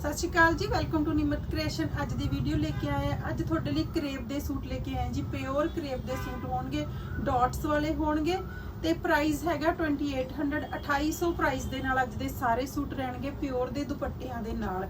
ਸਤਿ ਸ਼੍ਰੀ ਅਕਾਲ ਜੀ welcome to ਨਿਮਤ creation ਅੱਜ ਦੀ ਵੀਡੀਓ ਲੈ ਕੇ ਆਏ ਅੱਜ ਤੁਹਾਡੇ ਲਈ ਕਰੇਪ ਦੇ ਸੂਟ ਲੈ ਕੇ ਆਏ ਜੀ। ਪਿਓਰ ਕਰੇਪ ਦੇ ਸੂਟ ਹੋਣਗੇ ਡਾਟਸ ਵਾਲੇ ਹੋਣਗੇ ਤੇ ਪ੍ਰਾਈਸ ਹੈਗਾ 2800 2800 ਪ੍ਰਾਈਸ ਦੇ ਨਾਲ ਅੱਜ ਦੇ ਸਾਰੇ ਸੂਟ ਰਹਿਣਗੇ ਪਿਓਰ ਦੇ ਦੁਪੱਟਿਆਂ ਦੇ ਨਾਲ।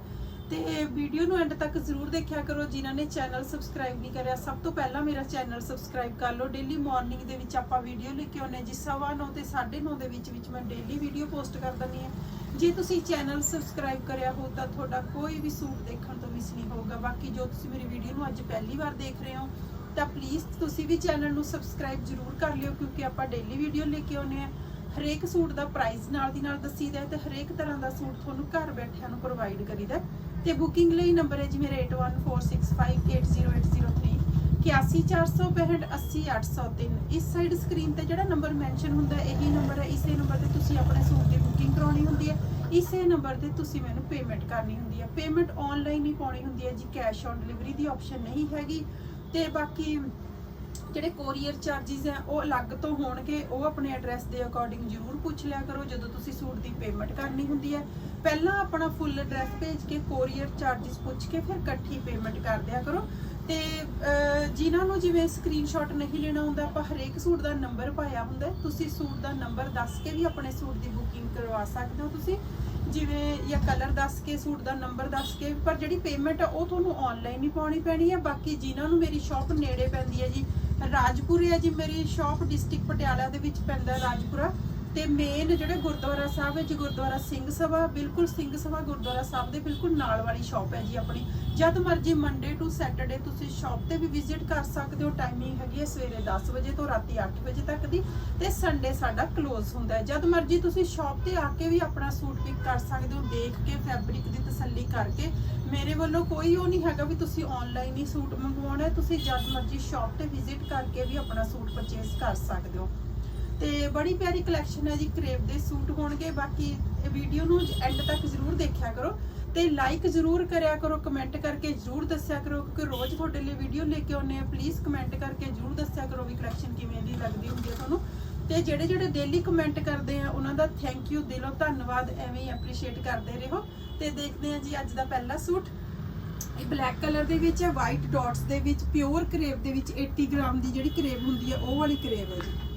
ਤੇ ਵੀਡੀਓ ਨੂੰ ਐਂਡ ਤੱਕ ਜ਼ਰੂਰ ਦੇਖਿਆ ਕਰੋ ਜਿਨ੍ਹਾਂ ਨੇ ਚੈਨਲ ਸਬਸਕ੍ਰਾਈਬ ਨਹੀਂ ਕਰਿਆ। ਸਭ ਤੋਂ ਪਹਿਲਾਂ ਮੇਰਾ ਚੈਨਲ ਸਬਸਕ੍ਰਾਈਬ ਕਰ ਲਓ। ਡੇਲੀ ਮਾਰਨਿੰਗ ਦੇ ਵਿੱਚ ਆਪਾਂ ਵੀਡੀਓ ਲੈ ਕੇ ਆਉਂਦੇ ਜੀ। ਸਵਾ ਨੌ ਤੇ 9:30 ਦੇ ਵਿੱਚ ਵਿੱਚ ਮੈਂ ਡੇਲੀ ਵੀਡੀਓ ਪੋਸਟ ਕਰ ਦਿੰਦੀ ਹਾਂ। ਜੇ ਤੁਸੀਂ ਚੈਨਲ ਸਬਸਕ੍ਰਾਈਬ ਕਰਿਆ ਹੋ ਤਾਂ ਤੁਹਾਡਾ ਕੋਈ ਵੀ ਸੂਟ ਦੇਖਣ ਤੋਂ ਮਿਸ ਨਹੀਂ ਹੋਊਗਾ। ਬਾਕੀ ਜੋ ਤੁਸੀਂ ਮੇਰੀ ਵੀਡੀਓ ਨੂੰ ਅੱਜ ਪਹਿਲੀ ਵਾਰ ਦੇਖ ਰਹੇ ਹੋ, ਤਾਂ ਪਲੀਜ਼ ਤੁਸੀਂ ਵੀ ਚੈਨਲ ਨੂੰ ਸਬਸਕ੍ਰਾਈਬ ਜ਼ਰੂਰ ਕਰ ਲਿਓ, ਕਿਉਂਕਿ ਆਪਾਂ ਡੇਲੀ ਵੀਡੀਓ ਲੈ ਕੇ ਆਉਂਦੇ ਆ ਹਰੇਕ ਸੂਟ ਦਾ ਪ੍ਰਾਈਸ ਨਾਲ ਦੀ ਨਾਲ ਦੱਸੀਦਾ ਹੈ ਤੇ ਹਰੇਕ ਤਰ੍ਹਾਂ ਦਾ ਸੂਟ ਤੁਹਾਨੂੰ ਘਰ ਬੈਠਿਆਂ ਨੂੰ ਪ੍ਰੋਵਾਈਡ ਕਰੀਦਾ ਹੈ। ਤੇ ਬੁਕਿੰਗ ਲਈ ਨੰਬਰ ਹੈ ਜੀ ਮੇਰੇ 8146580803 8146580803 ਇਸ ਸਾਈਡ ਸਕਰੀਨ ਤੇ ਜਿਹੜਾ ਨੰਬਰ ਮੈਂਸ਼ਨ ਹੁੰਦਾ ਇਹੀ ਨੰਬਰ ਹੈ। ਇਸੇ ਨੰਬਰ ਤੇ ਤੁਸੀਂ ਆਪਣੇ ਸੂਟ ਦੀ ਬੁਕਿੰਗ ਕਰਾਉਣੀ ਹੁੰਦੀ ਹੈ। ਇਸੇ ਨੰਬਰ ਤੇ ਤੁਸੀਂ ਮੈਨੂੰ ਪੇਮੈਂਟ ਕਰਨੀ ਹੁੰਦੀ ਹੈ। ਪੇਮੈਂਟ ਆਨਲਾਈਨ ਹੀ ਪਾਉਣੀ ਹੁੰਦੀ ਹੈ ਜੀ ਕੈਸ਼ ਔਨ ਡਿਲੀਵਰੀ ਦੀ ਆਪਸ਼ਨ ਨਹੀਂ ਹੈਗੀ। ਤੇ ਬਾਕੀ ਜਿਹੜੇ ਕੋਰੀਅਰ ਚਾਰजेस ਆ ਉਹ ਅਲੱਗ ਤੋਂ ਹੋਣਗੇ, ਉਹ ਆਪਣੇ ਐਡਰੈਸ ਦੇ ਅਕੋਰਡਿੰਗ ਜ਼ਰੂਰ ਪੁੱਛ ਲਿਆ ਕਰੋ, ਜਦੋਂ ਤੁਸੀਂ ਸੂਟ ਦੀ ਪੇਮੈਂਟ ਕਰਨੀ ਹੁੰਦੀ ਹੈ। ਪਹਿਲਾਂ ਆਪਣਾ ਫੁੱਲ ਐਡਰੈਸ ਭੇਜ ਕੇ ਕੋਰੀਅਰ ਚਾਰजेस ਪੁੱਛ ਕੇ ਫਿਰ ਇਕੱਠੀ ਪੇਮੈਂਟ ਕਰ ਦਿਆ ਕਰੋ। ਤੇ ਜਿਨ੍ਹਾਂ ਨੂੰ ਜਿਵੇਂ ਸਕਰੀਨਸ਼ਾਟ ਨਹੀਂ ਲੈਣਾ ਹੁੰਦਾ, ਆਪਾਂ ਹਰੇਕ ਸੂਟ ਦਾ ਨੰਬਰ ਪਾਇਆ ਹੁੰਦਾ ਤੁਸੀਂ ਸੂਟ ਦਾ ਨੰਬਰ ਦੱਸ ਕੇ ਵੀ ਆਪਣੇ ਸੂਟ ਦੀ ਬੁਕਿੰਗ ਕਰਵਾ ਸਕਦੇ ਹੋ ਤੁਸੀਂ। ਜਿਵੇਂ, ਜਾਂ ਕਲਰ ਦੱਸ ਕੇ ਸੂਟ ਦਾ ਨੰਬਰ ਦੱਸ ਕੇ, ਪਰ ਜਿਹੜੀ ਪੇਮੈਂਟ ਆ ਉਹ ਤੁਹਾਨੂੰ ਆਨਲਾਈਨ ਹੀ ਪਾਉਣੀ ਪੈਣੀ ਹੈ। ਬਾਕੀ ਜਿਨ੍ਹਾਂ ਨੂੰ ਮੇਰੀ ਸ਼ਾਪ ਨੇੜੇ ਪੈਂਦੀ ਹੈ ਜੀ ਰਾਜਪੁਰੇ ਹੈ ਜੀ ਮੇਰੀ ਸ਼ਾਪ ਡਿਸਟ੍ਰਿਕਟ ਪਟਿਆਲਾ ਦੇ ਵਿੱਚ ਪੈਂਦਾ ਰਾਜਪੁਰਾ। ਤੇ ਮੇਨ ਜਿਹੜੇ ਗੁਰਦੁਆਰਾ ਸਾਹਿਬ ਹੈ, ਜੀ ਗੁਰਦੁਆਰਾ ਸਿੰਘ ਸਭਾ, ਬਿਲਕੁਲ ਸਿੰਘ ਸਭਾ ਗੁਰਦੁਆਰਾ ਸਾਹਿਬ ਦੇ ਬਿਲਕੁਲ ਨਾਲ ਵਾਲੀ ਸ਼ਾਪ ਹੈ ਜੀ ਆਪਣੀ। ਜਦ ਮਰਜ਼ੀ ਮੰਡੇ ਟੂ ਸੈਟਰਡੇ ਤੁਸੀਂ ਸ਼ਾਪ ਤੇ ਵੀ ਵਿਜ਼ਿਟ ਕਰ ਸਕਦੇ ਹੋ ਟਾਈਮਿੰਗ ਹੈਗੀ ਹੈ ਸਵੇਰੇ 10 ਵਜੇ ਤੋਂ ਰਾਤੀ 8 ਵਜੇ ਤੱਕ ਦੀ ਤੇ ਸੰਡੇ ਸਾਡਾ ਕਲੋਜ਼ ਹੁੰਦਾ ਹੈ। ਜਦ ਮਰਜ਼ੀ ਤੁਸੀਂ ਸ਼ਾਪ ਤੇ ਆ ਕੇ ਵੀ ਆਪਣਾ ਸੂਟ ਪਿਕ ਕਰ ਸਕਦੇ ਹੋ, ਦੇਖ ਕੇ ਫੈਬਰਿਕ ਦੀ ਤਸੱਲੀ ਕਰਕੇ। ਮੇਰੇ ਵੱਲੋਂ ਕੋਈ ਉਹ ਨਹੀਂ ਹੈਗਾ ਵੀ ਤੁਸੀਂ ਆਨਲਾਈਨ ਹੀ ਸੂਟ ਮੰਗਵਾਉਣਾ ਹੈ, ਤੁਸੀਂ ਜਦ ਮਰਜ਼ੀ ਸ਼ਾਪ ਤੇ ਵਿਜ਼ਿਟ ਕਰਕੇ ਵੀ ਆਪਣਾ ਸੂਟ ਪਰਚੇਸ ਕਰ ਸਕਦੇ ਹੋ। ਤੇ ਬੜੀ ਪਿਆਰੀ ਕਲੈਕਸ਼ਨ ਹੈ ਜੀ ਕਰੇਵ ਦੇ ਸੂਟ ਹੋਣਗੇ। ਬਾਕੀ ਇਹ ਵੀਡੀਓ ਨੂੰ ਐਂਡ ਤੱਕ ਜ਼ਰੂਰ ਦੇਖਿਆ ਕਰੋ ਤੇ ਲਾਈਕ ਜ਼ਰੂਰ ਕਰਿਆ ਕਰੋ ਕਮੈਂਟ ਕਰਕੇ ਜ਼ਰੂਰ ਦੱਸਿਆ ਕਰੋ, ਕਿਉਂਕਿ ਰੋਜ਼ ਤੁਹਾਡੇ ਲਈ ਵੀਡੀਓ ਲੈ ਕੇ ਆਉਂਦੇ ਆ ਪਲੀਜ਼ ਕਮੈਂਟ ਕਰਕੇ ਜ਼ਰੂਰ ਦੱਸਿਆ ਕਰੋ ਵੀ ਕਲੈਕਸ਼ਨ ਕਿਵੇਂ ਦੀ ਲੱਗਦੀ ਹੁੰਦੀ ਹੈ ਤੁਹਾਨੂੰ। ਤੇ ਜਿਹੜੇ ਜਿਹੜੇ ਡੇਲੀ ਕਮੈਂਟ ਕਰਦੇ ਆ ਉਹਨਾਂ ਦਾ ਥੈਂਕ ਯੂ ਦਿਲੋਂ ਧੰਨਵਾਦ, ਐਵੇਂ ਹੀ ਐਪਰੀਸ਼ੀਏਟ ਕਰਦੇ ਰਹੋ ਤੇ ਦੇਖਦੇ ਆ ਜੀ ਅੱਜ ਦਾ ਪਹਿਲਾ ਸੂਟ ਇਹ ਬਲੈਕ ਕਲਰ ਦੇ ਵਿੱਚ ਹੈ ਵਾਈਟ ਡਾਟਸ ਦੇ ਵਿੱਚ ਪਿਓਰ ਕਰੇਵ ਦੇ ਵਿੱਚ 80 ਗ੍ਰਾਮ ਦੀ ਜਿਹੜੀ ਕਰੇਵ ਹੁੰਦੀ ਹੈ, ਉਹ ਵਾਲੀ ਕਰੇਵ ਹੈ ਜੀ।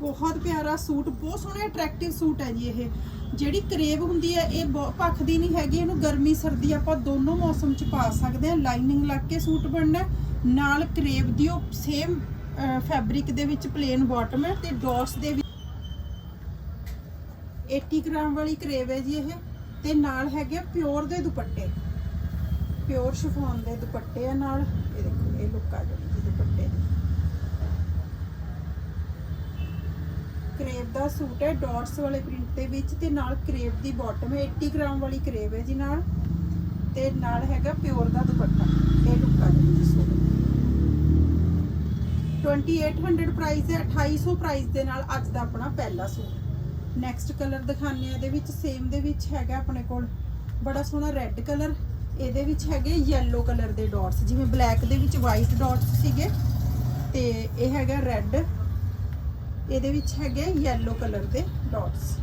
ਬਹੁਤ ਪਿਆਰਾ ਸੂਟ, ਬਹੁਤ ਸੋਹਣਾ ਅਟਰੈਕਟਿਵ ਸੂਟ ਹੈ ਜੀ ਇਹ। ਜਿਹੜੀ ਕਰੇਵ ਹੁੰਦੀ ਹੈ, ਇਹ ਬਹੁਤ ਭੱਖਦੀ ਨਹੀਂ ਹੈਗੀ, ਇਹਨੂੰ ਗਰਮੀ, ਸਰਦੀ ਆਪਾਂ ਦੋਨੋਂ ਮੌਸਮ 'ਚ ਪਾ ਸਕਦੇ ਹਾਂ। ਲਾਈਨਿੰਗ ਲੱਗ ਕੇ ਸੂਟ ਬਣਨਾ ਨਾਲ ਕਰੇਵ ਦੀ ਉਹ ਸੇਮ ਫੈਬਰਿਕ ਦੇ ਵਿੱਚ ਪਲੇਨ ਬਾਟਮ ਹੈ ਤੇ ਡਾਟਸ ਦੇ ਵਿੱਚ 80 ਗ੍ਰਾਮ ਵਾਲੀ ਕਰੇਵ ਹੈ ਜੀ ਇਹ। ਤੇ ਨਾਲ ਹੈਗੇ ਪਿਓਰ ਦੇ ਦੁਪੱਟੇ। ਪਿਓਰ ਸ਼ਿਫੋਨ ਦੇ ਦੁਪੱਟੇ ਆ ਨਾਲ। ਇਹ ਦੇਖੋ, ਇਹ ਲੁੱਕ ਆ ਜਾਂਦੀ ਦੁਪੱਟੇ ਦੀ। ਕਰੇਪ ਦਾ ਸੂਟ ਹੈ, ਡਾਟਸ ਵਾਲੇ ਪ੍ਰਿੰਟ ਦੇ ਵਿੱਚ ਤੇ ਨਾਲ ਕਰੇਪ ਦੀ ਬਾਟਮ ਹੈ 80 ਗ੍ਰਾਮ ਵਾਲੀ ਕਰੇਪ ਹੈ ਜੀ ਨਾਲ। ਤੇ ਨਾਲ ਹੈਗਾ ਪਿਓਰ ਦਾ ਦੁਪੱਟਾ, ਇਹ ਲੁੱਕ ਆ ਜਾਂਦੀ ਜੀ ਸੂਟ 2800 ਪ੍ਰਾਈਸ ਹੈ 2800 ਪ੍ਰਾਈਸ ਦੇ ਨਾਲ ਅੱਜ ਦਾ ਆਪਣਾ ਪਹਿਲਾ ਸੂਟ। ਨੈਕਸਟ ਕਲਰ ਦਿਖਾਉਂਦੇ ਆ ਇਹਦੇ ਵਿੱਚ ਸੇਮ ਦੇ ਵਿੱਚ ਹੈਗਾ ਆਪਣੇ ਕੋਲ ਬੜਾ ਸੋਹਣਾ ਰੈੱਡ ਕਲਰ ਇਹਦੇ ਵਿੱਚ ਹੈਗੇ ਯੈਲੋ ਕਲਰ ਦੇ ਡਾਟਸ ਜਿਵੇਂ ਬਲੈਕ ਦੇ ਵਿੱਚ ਵਾਈਟ ਡਾਟਸ ਸੀਗੇ। ਤੇ ਇਹ ਹੈਗਾ ਰੈੱਡ ਇਹਦੇ ਵਿੱਚ ਹੈਗੇ ਯੈਲੋ ਕਲਰ ਦੇ ਡਾਟਸ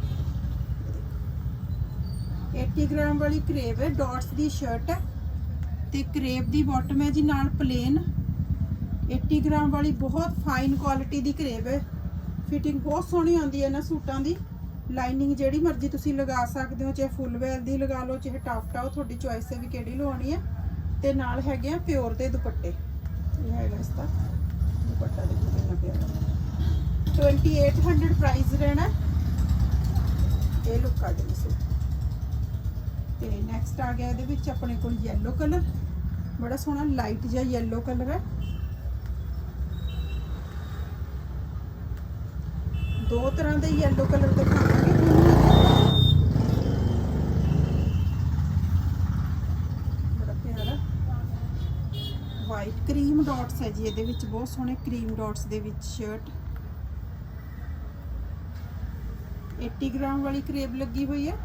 80 ਗ੍ਰਾਮ ਵਾਲੀ ਕਰੇਬ ਹੈ ਡਾਟਸ ਦੀ ਸ਼ਰਟ ਹੈ ਤੇ ਕਰੇਬ ਦੀ ਬਾਟਮ ਹੈ ਜੀ ਨਾਲ ਪਲੇਨ 80 ਗ੍ਰਾਮ ਵਾਲੀ ਬਹੁਤ ਫਾਈਨ ਕੁਆਲਿਟੀ ਦੀ ਕਰੇਬ ਹੈ। ਫਿਟਿੰਗ ਬਹੁਤ ਸੋਹਣੀ ਆਉਂਦੀ ਹੈ ਨਾ ਸੂਟਾਂ ਦੀ। ਲਾਈਨਿੰਗ ਜਿਹੜੀ ਮਰਜ਼ੀ ਤੁਸੀਂ ਲਗਾ ਸਕਦੇ ਹੋ, ਚਾਹੇ ਫੁੱਲ ਵੇਲ ਦੀ ਲਗਾ ਲਓ, ਚਾਹੇ ਟਾਫਟਾ ਉਹ ਤੁਹਾਡੀ ਚੋਇਸ ਹੈ ਵੀ ਕਿਹੜੀ ਲਵਾਉਣੀ ਹੈ। ਤੇ ਨਾਲ ਹੈਗੇ ਆ ਪਿਓਰ ਦੇ ਦੁਪੱਟੇ। ਇਹ ਹੈਗਾ ਇਸ ਦਾ ਦੁਪੱਟਾ, ਦੇਖੋ ਕਿੰਨਾ ਪਿਆਰਾ। 2800 ਪ੍ਰਾਈਸ ਰਹਿਣਾ ਇਹ ਲੁੱਕ ਆ ਜਾਣੀ ਸੂਟ ਤੇ ਨੈਕਸਟ ਆ ਗਿਆ ਇਹਦੇ ਵਿੱਚ ਆਪਣੇ ਕੋਲ ਯੈਲੋ ਕਲਰ ਬੜਾ ਸੋਹਣਾ ਲਾਈਟ ਜਿਹਾ ਯੈਲੋ ਕਲਰ ਹੈ। ਦੋ ਤਰ੍ਹਾਂ ਦੇ ਯੈਲੋ ਕਲਰ ਦਿਖਾਵਾਂਗੇ ਬੜਾ ਪਿਆਰਾ। ਵਾਈਟ ਕਰੀਮ ਡਾਟਸ ਹੈ ਜੀ, ਇਹਦੇ ਵਿੱਚ ਬਹੁਤ ਸੋਹਣੇ ਕਰੀਮ ਡਾਟਸ ਦੇ ਵਿੱਚ ਸ਼ਰਟ 80 ਗ੍ਰਾਮ ਵਾਲੀ ਕਰੇਬ ਲੱਗੀ ਹੋਈ ਹੈ।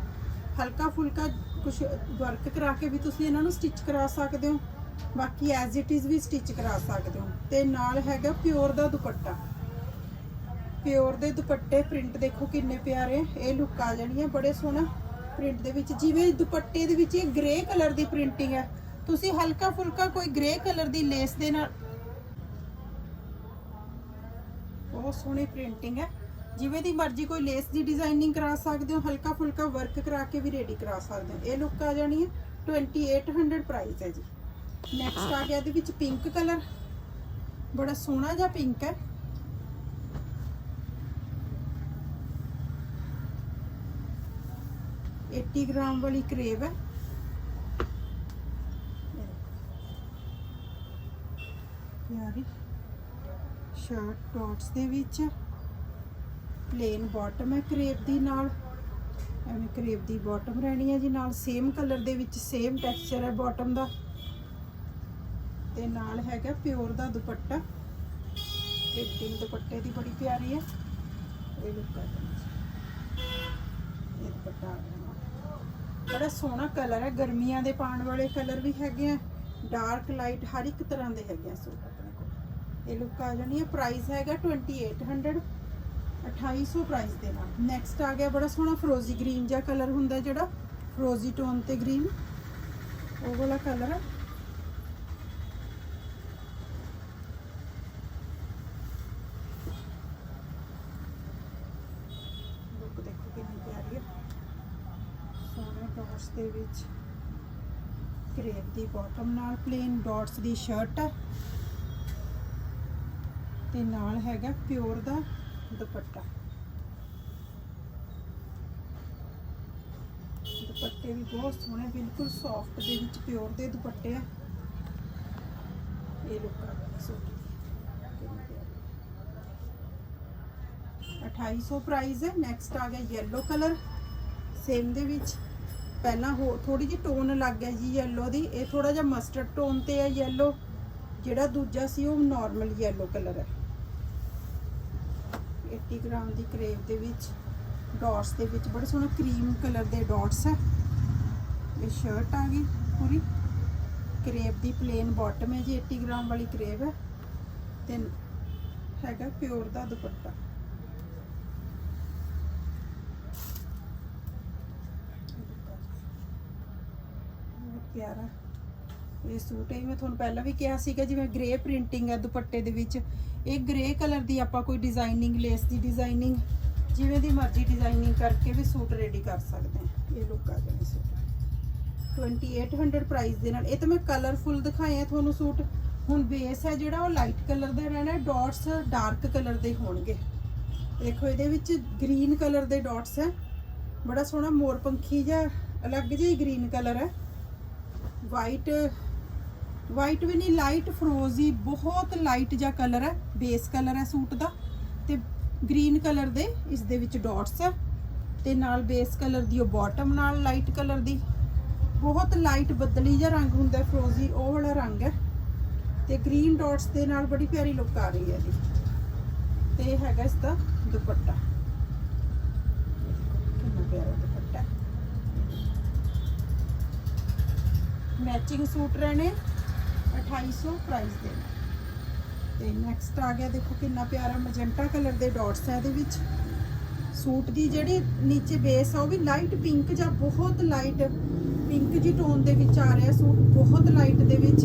ਹਲਕਾ ਫੁਲਕਾ ਕੁਝ ਵਰਕ ਕਰਾ ਕੇ ਵੀ ਤੁਸੀਂ ਇਹਨਾਂ ਨੂੰ ਸਟਿਚ ਕਰਾ ਸਕਦੇ ਹੋ। ਬਾਕੀ ਐਜ਼ ਇਟ ਇਜ਼ ਵੀ ਸਟਿਚ ਕਰਾ ਸਕਦੇ ਹੋ। ਤੇ ਨਾਲ ਹੈਗਾ ਪਿਓਰ ਦਾ ਦੁਪੱਟਾ। ਪਿਓਰ ਦੇ ਦੁਪੱਟੇ ਪ੍ਰਿੰਟ ਦੇਖੋ ਕਿੰਨੇ ਪਿਆਰੇ ਇਹ ਲੁੱਕ ਆ ਜਾਣੀ ਹੈ ਬੜੇ ਸੋਹਣਾ ਪ੍ਰਿੰਟ ਦੇ ਵਿੱਚ। ਜਿਵੇਂ ਦੁਪੱਟੇ ਦੇ ਵਿੱਚ ਇਹ ਗ੍ਰੇ ਕਲਰ ਦੀ ਪ੍ਰਿੰਟਿੰਗ ਹੈ। ਤੁਸੀਂ ਹਲਕਾ ਫੁਲਕਾ ਕੋਈ ਗ੍ਰੇ ਕਲਰ ਦੀ ਲੇਸ ਦੇ ਨਾਲ ਬਹੁਤ ਸੋਹਣੀ ਪ੍ਰਿੰਟਿੰਗ ਹੈ। ਜਿਵੇਂ ਦੀ ਮਰਜ਼ੀ ਕੋਈ ਲੇਸ ਦੀ ਡਿਜ਼ਾਈਨਿੰਗ ਕਰਾ ਸਕਦੇ ਹੋ ਹਲਕਾ ਫੁਲਕਾ ਵਰਕ ਕਰਾ ਕੇ ਵੀ ਰੈਡੀ ਕਰਾ ਸਕਦੇ ਹੋ। ਇਹ ਲੁੱਕ ਆ ਜਾਣੀ ਹੈ 2800 ਪ੍ਰਾਈਸ ਹੈ ਜੀ। ਨੈਕਸਟ ਆ ਗਿਆ ਇਹਦੇ ਵਿੱਚ ਪਿੰਕ ਕਲਰ ਬੜਾ ਸੋਹਣਾ ਜਿਹਾ ਪਿੰਕ ਹੈ। eighty ਗ੍ਰਾਮ ਵਾਲੀ ਕਰੇਵ ਹੈ। ਪਿਆਰੀ ਸ਼ਰਟ ਟੌਟਸ ਦੇ ਵਿੱਚ। ਪਲੇਨ ਬਾਟਮ ਹੈ ਕਰੇਪ ਦੀ ਨਾਲ। ਐਵੇਂ ਕਰੇਪ ਦੀ ਬਾਟਮ ਰਹਿਣੀ ਹੈ ਜੀ, ਨਾਲ ਸੇਮ ਕਲਰ ਦੇ ਵਿੱਚ ਸੇਮ ਟੈਕਸਚਰ ਹੈ ਬਾਟਮ ਦਾ। ਤੇ ਨਾਲ ਹੈਗਾ ਪਿਓਰ ਦਾ ਦੁਪੱਟਾ। ਪ੍ਰਿੰਟਿੰਗ ਦੁਪੱਟੇ ਦੀ ਬੜੀ ਪਿਆਰੀ ਹੈ। ਇਹ ਲੁੱਕ ਆ ਜਾਂਦੀ ਇਹ ਦੁਪੱਟਾ ਆ ਗਿਆ। ਬੜਾ ਸੋਹਣਾ ਕਲਰ ਹੈ। ਗਰਮੀਆਂ ਦੇ ਪਾਉਣ ਵਾਲੇ ਕਲਰ ਵੀ ਹੈਗੇ ਆ। ਡਾਰਕ ਲਾਈਟ ਹਰ ਇੱਕ ਤਰ੍ਹਾਂ ਦੇ ਹੈਗੇ ਆ ਸੂਟ ਆਪਣੇ ਕੋਲ। ਇਹ ਲੁੱਕ ਆ ਜਾਣੀ ਹੈ। ਪ੍ਰਾਈਸ ਹੈਗਾ 2800 2800 ਪ੍ਰਾਈਸ ਦੇ ਨਾਲ ਨੈਕਸਟ ਆ ਗਿਆ, ਬੜਾ ਸੋਹਣਾ ਫਰੋਜ਼ੀ ਗ੍ਰੀਨ ਜਿਹਾ ਕਲਰ ਹੁੰਦਾ ਜਿਹੜਾ। ਫਰੋਜ਼ੀ ਟੋਨ ਤੇ ਗ੍ਰੀਨ ਉਹ ਵਾਲਾ ਕਲਰ ਹੈ ਲੁੱਕ ਦੇਖੋ ਕਿੰਨੀ ਪਿਆਰੀ ਹੈ ਸੋਹਣੇ ਡਾਟਸ ਦੇ ਵਿੱਚ। ਕਰੇਪ ਦੀ ਬਾਟਮ ਨਾਲ ਪਲੇਨ ਡਾਟਸ ਦੀ ਸ਼ਰਟ ਹੈ ਤੇ ਨਾਲ ਹੈਗਾ ਪਿਓਰ ਦਾ ਦੁਪੱਟਾ। ਦੁਪੱਟੇ ਵੀ ਬਹੁਤ ਸੋਹਣੇ, ਬਿਲਕੁਲ ਸੌਫਟ ਦੇ ਵਿੱਚ ਪਿਓਰ ਦੇ ਦੁਪੱਟੇ ਆ। ਇਹ ਲੁੱਕ ਆ ਗਿਆ ਸੂਟ 2800 ਪ੍ਰਾਈਸ ਹੈ। ਨੈਕਸਟ ਆ ਗਿਆ yellow ਕਲਰ ਸੇਮ ਦੇ ਵਿੱਚ ਪਹਿਲਾਂ ਹੋ ਥੋੜੀ ਜਿਹੀ ਟੋਨ ਲੱਗ ਗਿਆ ਜੀ yellow ਦੀ। ਇਹ ਥੋੜਾ ਜਿਹਾ ਮਸਟਰਡ ਟੋਨ ਤੇ ਹੈ yellow ਜਿਹੜਾ ਦੂਜਾ ਸੀ ਉਹ ਨਾਰਮਲ yellow ਕਲਰ ਹੈ। 80 ਗ੍ਰਾਮ ਦੀ ਕਰੇਵ ਦੇ ਵਿੱਚ ਡਾਟਸ ਦੇ ਵਿੱਚ ਬੜੇ ਸੋਹਣੇ ਕਰੀਮ ਕਲਰ ਦੇ ਡਾਟਸ ਹੈ ਇਹ ਸ਼ਰਟ ਆ ਗਈ ਪੂਰੀ। ਕਰੇਵ ਦੀ ਪਲੇਨ ਬਾਟਮ ਹੈ ਜੀ 80 ਗ੍ਰਾਮ ਵਾਲੀ ਕਰੇਵ ਹੈ। ਤੇ ਹੈਗਾ ਪਿਓਰ ਦਾ ਦੁਪੱਟਾ। ਬਹੁਤ ਪਿਆਰਾ ਇਹ ਸੂਟ ਹੈ। ਮੈਂ ਤੁਹਾਨੂੰ ਪਹਿਲਾਂ ਵੀ ਕਿਹਾ ਸੀਗਾ ਜਿਵੇਂ ਗ੍ਰੇ ਪ੍ਰਿੰਟਿੰਗ ਹੈ ਦੁਪੱਟੇ ਦੇ ਵਿੱਚ ਇਹ ਗ੍ਰੇ ਕਲਰ ਦੀ ਆਪਾਂ ਕੋਈ ਡਿਜ਼ਾਈਨਿੰਗ ਲੇਸ ਦੀ ਡਿਜ਼ਾਈਨਿੰਗ ਜਿਵੇਂ ਦੀ ਮਰਜ਼ੀ ਡਿਜ਼ਾਈਨਿੰਗ ਕਰਕੇ ਵੀ ਸੂਟ ਰੈਡੀ ਕਰ ਸਕਦੇ ਹਾਂ। ਇਹ ਲੁੱਕ ਆ ਜਾਣੀ ਸੂਟ। 2800 ਪ੍ਰਾਈਸ ਦੇ ਨਾਲ। ਇਹ ਤਾਂ ਮੈਂ ਕਲਰਫੁਲ ਦਿਖਾਏ ਆ ਤੁਹਾਨੂੰ ਸੂਟ। ਹੁਣ ਬੇਸ ਹੈ ਜਿਹੜਾ ਉਹ ਲਾਈਟ ਕਲਰ ਦਾ ਰਹਿਣਾ ਡਾਟਸ ਡਾਰਕ ਕਲਰ ਦੇ ਹੋਣਗੇ। ਦੇਖੋ ਇਹਦੇ ਵਿੱਚ ਗ੍ਰੀਨ ਕਲਰ ਦੇ ਡਾਟਸ ਹੈ। ਬੜਾ ਸੋਹਣਾ ਮੋਰ ਪੰਖੀ ਜਿਹਾ ਅਲੱਗ ਜਿਹਾ ਹੀ ਗ੍ਰੀਨ ਕਲਰ ਹੈ। ਵਾਈਟ ਵਾਈਟ ਵੀ ਨਹੀਂ ਲਾਈਟ ਫਰੋਜ਼ੀ ਬਹੁਤ ਲਾਈਟ ਜਿਹਾ ਕਲਰ ਹੈ ਬੇਸ ਕਲਰ ਹੈ ਸੂਟ ਦਾ। ਤੇ ਗ੍ਰੀਨ ਕਲਰ ਦੇ ਇਸ ਦੇ ਵਿੱਚ ਡਾਟਸ ਹੈ। ਤੇ ਨਾਲ ਬੇਸ ਕਲਰ ਦੀ ਉਹ ਬਾਟਮ ਨਾਲ ਲਾਈਟ ਕਲਰ ਦੀ। ਬਹੁਤ ਲਾਈਟ ਬੱਦਲੀ ਜਿਹਾ ਰੰਗ ਹੁੰਦਾ ਫਰੋਜ਼ੀ ਉਹ ਵਾਲਾ ਰੰਗ ਹੈ। ਤੇ ਗ੍ਰੀਨ ਡਾਟਸ ਦੇ ਨਾਲ ਬੜੀ ਪਿਆਰੀ ਲੁੱਕ ਆ ਰਹੀ ਹੈ ਇਹਦੀ ਤੇ ਹੈਗਾ ਇਸ ਦਾ ਦੁਪੱਟਾ। ਕਿੰਨਾ ਪਿਆਰਾ ਦੁਪੱਟਾ। ਮੈਚਿੰਗ ਸੂਟ ਰਹਿਣੇ। 2800 ਪ੍ਰਾਈਸ ਦੇ ਨਾਲ। ਤੇ ਨੈਕਸਟ ਆ ਗਿਆ, ਦੇਖੋ ਕਿੰਨਾ ਪਿਆਰਾ ਮੈਜੈਂਟਾ ਕਲਰ ਦੇ ਡਾਟਸ ਹੈ ਇਹਦੇ ਵਿੱਚ। ਸੂਟ ਦੀ ਜਿਹੜੀ ਨੀਚੇ ਬੇਸ ਆ, ਉਹ ਵੀ ਲਾਈਟ ਪਿੰਕ ਜਾਂ ਬਹੁਤ ਲਾਈਟ ਪਿੰਕ ਜੀ ਟੋਨ ਦੇ ਵਿੱਚ ਆ ਰਿਹਾ ਸੂਟ, ਬਹੁਤ ਲਾਈਟ ਦੇ ਵਿੱਚ।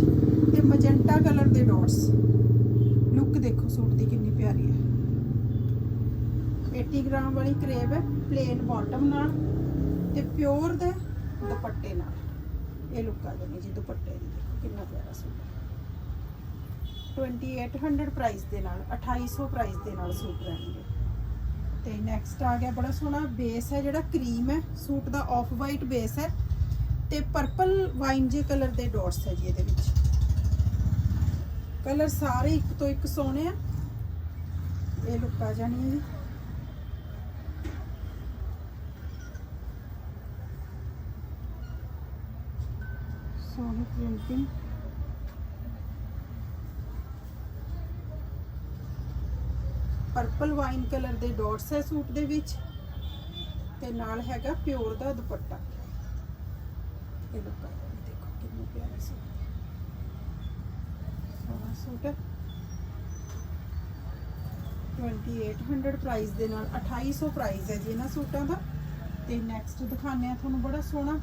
ਤੇ ਮੈਜੈਂਟਾ ਕਲਰ ਦੇ ਡਾਟਸ ਲੁੱਕ ਦੇਖੋ ਸੂਟ ਦੀ ਕਿੰਨੀ ਪਿਆਰੀ ਹੈ। 80 ਗ੍ਰਾਮ ਵਾਲੀ ਕਰੇਬ ਹੈ ਪਲੇਨ ਬਾਟਮ ਨਾਲ ਤੇ ਪਿਓਰ ਦਾ ਦੁਪੱਟੇ ਨਾਲ। ਇਹ ਲੁੱਕ ਆ ਜੀ ਦੁਪੱਟੇ ਦੀ ਦੇਖੋ ਕਿੰਨਾ ਪਿਆਰਾ ਸੂਟ ਹੈ 2800 ਪ੍ਰਾਈਸ ਦੇ ਨਾਲ 2800 ਪ੍ਰਾਈਸ ਦੇ ਨਾਲ ਸੂਟ ਰਹਿਣਗੇ। ਤੇ ਨੈਕਸਟ ਆ ਗਿਆ ਬੜਾ ਸੋਹਣਾ ਬੇਸ ਹੈ, ਜਿਹੜਾ ਕਰੀਮ ਹੈ, ਸੂਟ ਦਾ ਆਫ ਵਾਈਟ ਬੇਸ ਹੈ। ਤੇ ਪਰਪਲ ਵਾਈਨ ਜੇ ਕਲਰ ਦੇ ਡਾਟਸ ਹੈ ਜੀ ਇਹਦੇ ਵਿੱਚ। ਕਲਰ ਸਾਰੇ ਇੱਕ ਤੋਂ ਇੱਕ ਸੋਹਣੇ ਆ। ਇਹ ਲੁੱਕ ਆ ਜਾਣੀ ਹੈ ਜੀ। ਸੋਹਣੀ ਪ੍ਰਿੰਟਿੰਗ ਪਰਪਲ ਵਾਈਨ ਕਲਰ ਦੇ ਡਾਟਸ ਹੈ ਸੂਟ ਦੇ ਵਿੱਚ। ਤੇ ਨਾਲ ਹੈਗਾ ਪਿਓਰ ਦਾ ਦੁਪੱਟਾ। ਇਹ ਲੁੱਕ ਦੇਖੋ ਕਿੰਨੀ ਪਿਆਰੀ ਸੂਟ ਸੋਹਣਾ ਸੂਟ ਹੈ। 2800 ਪ੍ਰਾਈਸ ਦੇ ਨਾਲ 2800 ਪ੍ਰਾਈਸ ਹੈ ਜੀ ਇਹਨਾਂ ਸੂਟਾਂ ਦਾ। ਤੇ ਨੈਕਸਟ ਦਿਖਾਉਂਦੇ ਆ ਤੁਹਾਨੂੰ ਬੜਾ ਸੋਹਣਾ।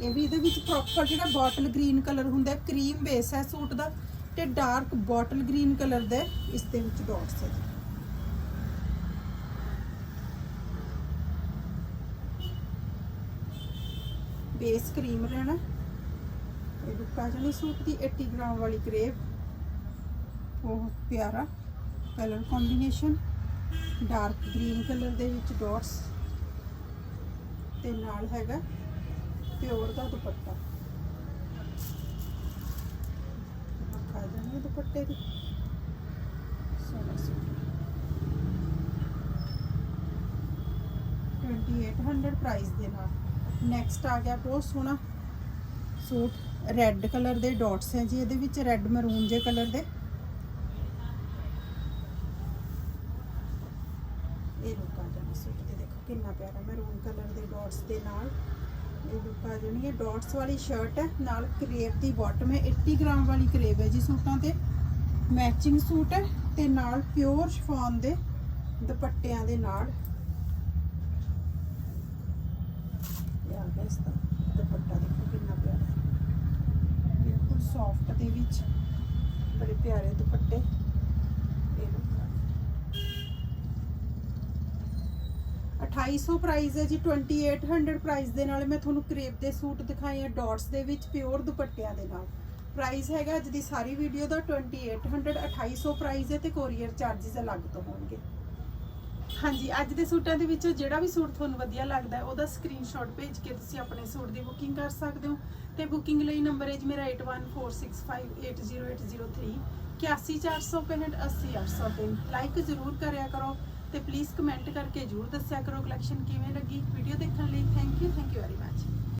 ਇਹ ਵੀ ਇਹਦੇ ਵਿੱਚ ਪ੍ਰੋਪਰ ਜਿਹੜਾ ਬੋਟਲ ਗ੍ਰੀਨ ਕਲਰ ਹੁੰਦਾ ਕਰੀਮ ਬੇਸ ਹੈ ਸੂਟ ਦਾ ਤੇ ਡਾਰਕ ਬੋਟਲ ਗ੍ਰੀਨ ਕਲਰ ਦੇ ਇਸ ਦੇ ਵਿੱਚ ਡਾਟਸ ਹੈ ਬੇਸ ਕਰੀਮ ਰਹਿਣਾ। ਇਹ ਲੁੱਕਾ ਜਣੀ ਸੂਟ ਦੀ 80 ਗ੍ਰਾਮ ਵਾਲੀ ਕਰੇਬ ਬਹੁਤ ਪਿਆਰਾ colour combination dark green colour ਦੇ ਵਿੱਚ ਡਾਟਸ ਤੇ ਨਾਲ ਹੈਗਾ ਪਿਓਰ ਦਾ ਦੁਪੱਟਾ। ਖਾ ਜਾਣੀ ਦੁਪੱਟੇ ਦੀ। ਸੋਹਣਾ ਸੂਟ। 2800 ਪ੍ਰਾਈਸ ਦੇ ਨਾਲ। ਨੈਕਸਟ ਆ ਗਿਆ ਬਹੁਤ ਸੋਹਣਾ ਸੂਟ। ਰੈੱਡ ਕਲਰ ਦੇ ਡਾਟਸ ਹੈ ਜੀ, ਇਹਦੇ ਵਿੱਚ ਰੈੱਡ ਮਰੂਨ ਜੇ ਕਲਰ ਦੇ। ਇਹ ਲੁੱਕ ਆ ਜਾਣੀ ਸੂਟ ਤੇ ਦੇਖੋ ਕਿੰਨਾ ਪਿਆਰਾ ਮੈਰੂਨ ਕਲਰ ਦੇ ਡਾਟਸ ਦੇ ਨਾਲ। ਇਹ ਲੁੱਕ ਆ ਜਾਣੀ ਹੈ ਡਾਟਸ ਵਾਲੀ ਸ਼ਰਟ ਹੈ, ਨਾਲ ਕਰੇਪ ਦੀ ਬਾਟਮ ਹੈ 80 ਗ੍ਰਾਮ ਵਾਲੀ ਕਰੇਪ ਹੈ ਜੀ ਸੂਟਾਂ ਤੇ। ਮੈਚਿੰਗ ਸੂਟ ਹੈ ਤੇ ਨਾਲ ਪਿਓਰ ਸ਼ਿਫੋਨ ਦੇ ਦੁਪੱਟਿਆਂ ਦੇ ਨਾਲ। ਇਹ ਆ ਗਿਆ ਇਸ ਦਾ ਦੁਪੱਟਾ, ਦੇਖੋ ਕਿੰਨਾ ਪਿਆਰਾ। ਬਿਲਕੁਲ ਸੌਫਟ ਦੇ ਵਿੱਚ ਬੜੇ ਪਿਆਰੇ ਦੁਪੱਟੇ ਇਹ ਲੁੱਕ ਆ 2800 ਪ੍ਰਾਈਸ ਹੈ ਜੀ 2800 ਪ੍ਰਾਈਸ ਦੇ ਨਾਲ ਮੈਂ ਤੁਹਾਨੂੰ ਕਰੇਪ ਦੇ ਸੂਟ ਦਿਖਾਏ ਆ ਡਾਟਸ ਦੇ ਵਿੱਚ ਪਿਓਰ ਦੁਪੱਟਿਆਂ ਦੇ ਨਾਲ। ਪ੍ਰਾਈਸ ਹੈਗਾ ਅੱਜ ਦੀ ਸਾਰੀ ਵੀਡੀਓ ਦਾ 2800 2800 ਪ੍ਰਾਈਸ ਹੈ ਤੇ ਕੋਰੀਅਰ ਚਾਰजेस ਅਲੱਗ ਤੋਂ ਹੋਣਗੇ। ਹਾਂਜੀ, ਅੱਜ ਦੇ ਸੂਟਾਂ ਦੇ ਵਿੱਚੋਂ ਜਿਹੜਾ ਵੀ ਸੂਟ ਤੁਹਾਨੂੰ ਵਧੀਆ ਲੱਗਦਾ ਉਹਦਾ ਸਕਰੀਨਸ਼ਾਟ ਭੇਜ ਕੇ ਤੁਸੀਂ ਆਪਣੇ ਸੂਟ ਦੀ ਬੁਕਿੰਗ ਕਰ ਸਕਦੇ ਹੋ। ਤੇ ਬੁਕਿੰਗ ਲਈ ਨੰਬਰ ਹੈ ਜੀ ਮੇਰਾ 8146580803 81465 80803 ਲਾਈਕ ਜ਼ਰੂਰ ਕਰਿਆ ਕਰੋ। ਤੇ ਪਲੀਜ਼ ਕਮੈਂਟ ਕਰਕੇ ਜ਼ਰੂਰ ਦੱਸਿਆ ਕਰੋ ਕਲੈਕਸ਼ਨ ਕਿਵੇਂ ਲੱਗੀ ਵੀਡੀਓ ਦੇਖਣ ਲਈ thank you thank you very much